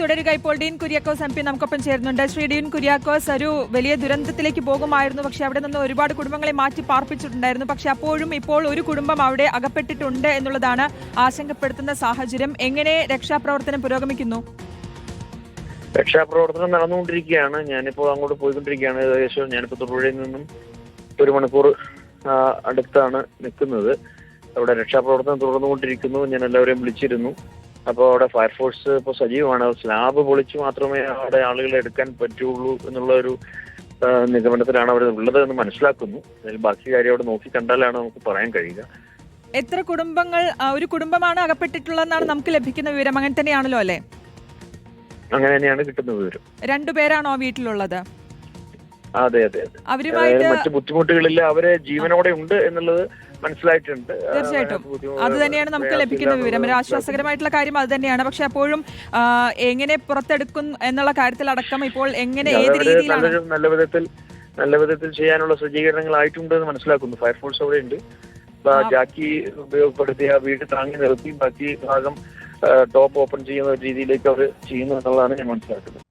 തുടരുക ഇപ്പോൾ Dean Kuriakose M P നമുക്കൊപ്പം ചേരുന്നുണ്ട്. ശ്രീ ഡീൻ കുര്യാക്കോസ് ഒരു വലിയ ദുരന്തത്തിലേക്ക് പോകുമായിരുന്നു. പക്ഷെ അവിടെ നിന്ന് ഒരുപാട് കുടുംബങ്ങളെ മാറ്റി പാർപ്പിച്ചിട്ടുണ്ടായിരുന്നു. പക്ഷെ അപ്പോഴും ഇപ്പോൾ ഒരു കുടുംബം അവിടെ അകപ്പെട്ടിട്ടുണ്ട് എന്നുള്ളതാണ് ആശങ്കപ്പെടുത്തുന്ന സാഹചര്യം. എങ്ങനെ രക്ഷാപ്രവർത്തനം പുരോഗമിക്കുന്നു? രക്ഷാപ്രവർത്തനം നടന്നുകൊണ്ടിരിക്കുകയാണ്. ഞാനിപ്പോൾ അങ്ങോട്ട് പോയിക്കൊണ്ടിരിക്കുകയാണ്. ഏകദേശം ഞാനിപ്പോൾ തൊടുപുഴയിൽ നിന്നും ഒരു മണിക്കൂർ അടുത്താണ് നിൽക്കുന്നത്. അവിടെ രക്ഷാപ്രവർത്തനം തുടർന്നുകൊണ്ടിരിക്കുന്നു. ഞാൻ എല്ലാവരെയും വിളിച്ചിരുന്നു. അപ്പോൾ അവിടെ ഫയർഫോഴ്സ് ഇപ്പോൾ സജീവമാണ്. സ്ലാബ് പൊളിച്ച് മാത്രമേ അവിടെ ആളുകളെ എടുക്കാൻ പറ്റുള്ളൂ എന്നുള്ള ഒരു നിഗമനത്തിലാണ് അവർ ഉള്ളത് എന്ന് മനസ്സിലാക്കുന്നു. അതിൽ ബാക്കി കാര്യം അവിടെ നോക്കി കണ്ടാലാണ് നമുക്ക് പറയാൻ കഴിയുക. എത്ര കുടുംബങ്ങൾ ഒരു കുടുംബമാണ് അകപ്പെട്ടിട്ടുള്ളതെന്നാണ് നമുക്ക് ലഭിക്കുന്ന വിവരം? അങ്ങനെ തന്നെയാണല്ലോ അല്ലേ? അങ്ങനെ തന്നെയാണ് കിട്ടുന്ന വിവരം. രണ്ടുപേരാണോ വീട്ടിലുള്ളത്? അതെ അതെ അവരുമായിട്ട് മറ്റു ബുദ്ധിമുട്ടുകളില്ല അവരെ ജീവനോടെ ഉണ്ട് എന്നുള്ളത് മനസ്സിലായിട്ടുണ്ട്. തീർച്ചയായിട്ടും. അത് തന്നെയാണ് നമുക്ക് ലഭിക്കുന്ന വിവരം. ഒരു ആശ്വാസകരമായിട്ടുള്ള കാര്യം അത് തന്നെയാണ്. പക്ഷെ അപ്പോഴും എങ്ങനെ പുറത്തെടുക്കും എന്നുള്ള കാര്യത്തിൽ അടക്കം ഇപ്പോൾ എങ്ങനെ ഏത് രീതിയിലാണ്? നല്ല വിധത്തിൽ നല്ല വിധത്തിൽ ചെയ്യാനുള്ള സജ്ജീകരണങ്ങളായിട്ടുണ്ട് എന്ന് മനസ്സിലാക്കുന്നു. ഫയർഫോഴ്സ് അവിടെ ഉണ്ട്. ജാക്കി ഉപയോഗപ്പെടുത്തി ആ വീട് താങ്ങി നിർത്തി. ബാക്കി ഭാഗം ടോപ്പ് ഓപ്പൺ ചെയ്യുന്ന ഒരു രീതിയിലേക്ക് അവർ ചെയ്യുന്നു എന്നുള്ളതാണ് ഞാൻ മനസ്സിലാക്കുന്നത്.